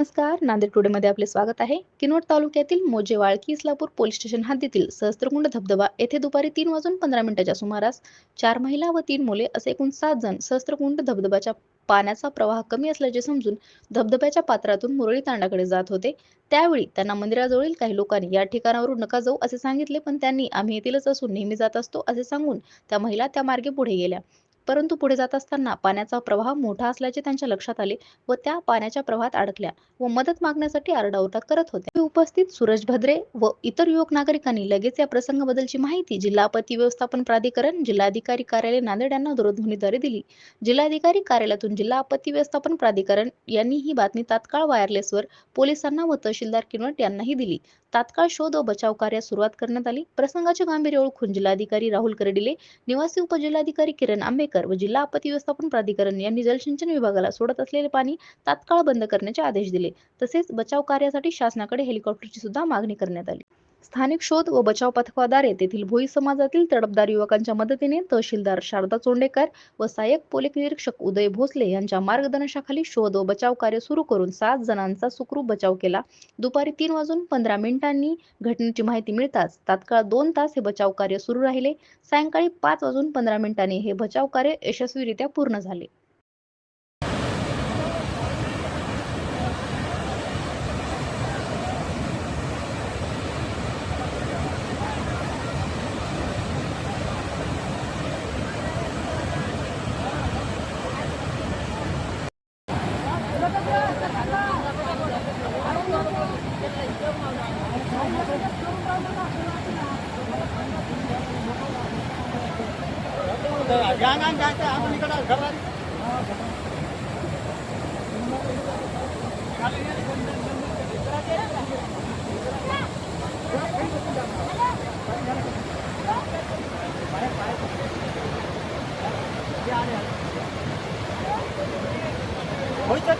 नमस्कार नांदेड टुडेमध्ये आपले स्वागत आहे. किनवट तालुक्यातील मोजे वाळकी इस्लापूर पोलीस स्टेशन हद्दीतील सहस्त्रकुंड धबधबा येथे दुपारी तीन वाजून पंधरा मिनिटाच्या सुमारास चार महिला व तीन मुले असे एकूण सात जण सहस्त्रकुंड धबधब्याच्या पाण्याचा प्रवाह कमी असल्याचे समजून धबधब्याच्या पात्रातून मुरळी तांडाकडे जात होते. त्यावेळी त्यांना मंदिराजवळील काही लोकांनी या ठिकाणावरून नका जाऊ असे सांगितले पण त्यांनी आम्ही येथीलच असून नेहमी जात असतो असे सांगून त्या महिला त्या मार्गे पुढे गेल्या. परंतु पुढे जात असताना पाण्याचा प्रवाह मोठा असल्याचे त्यांच्या लक्षात आले व त्या पाण्याच्या प्रवाहात अडकल्या व मदत मागण्यासाठी आरडाओरडा करत होत्या. उपस्थित सूरज भद्रे व इतर युवक नागरिकांनी लगेच या प्रसंगाबद्दलची माहिती जिल्हा आपत्ती व्यवस्थापन प्राधिकरण जिल्हाधिकारी कार्यालय नांदेड यांना दूरध्वनीद्वारे दिली. जिल्हाधिकारी कार्यालयातून जिल्हा आपत्ती व्यवस्थापन प्राधिकरण यांनी ही बातमी तात्काळ वायरलेसवर पोलिसांना व तहसीलदार किनवट यांनाही दिली. तात्काळ शोध व बचाव कार्यास सुरुवात करण्यात आली. प्रसंगाचे गांभीर्य ओळखून जिल्हाधिकारी राहुल करडिले निवासी उपजिल्हाधिकारी किरण आंबेकर व जिल्हा आपत्ती व्यवस्थापन प्राधिकरण यांनी जलसिंचन विभागाला सोडत असलेले पाणी तात्काळ बंद करण्याचे आदेश दिले. तसेच बचाव कार्यासाठी शासनाकडे हेलिकॉप्टरची सुद्धा मागणी करण्यात आली. स्थानिक शोध व बचाव पथकाद्वारे तेथील भोई समाजातील तडफदार युवकांच्या मदतीने तहसीलदार शारदा चोंडेकर व सहाय्यक पोलीस निरीक्षक उदय भोसले यांच्या मार्गदर्शनाखाली शोध व बचाव कार्य सुरू करून सात जणांचा सुखरूप बचाव केला. दुपारी तीन वाजून पंधरा मिनिटांनी घटनेची माहिती मिळताच तात्काळ दोन तास हे बचाव कार्य सुरू राहिले. सायंकाळी पाच वाजून पंधरा मिनिटांनी हे बचाव कार्य यशस्वीरित्या पूर्ण झाले. જ્યાં જ્યાં જાય ત્યાં આપણે નીકળ્યા ઘર Yeah, yeah mới chết.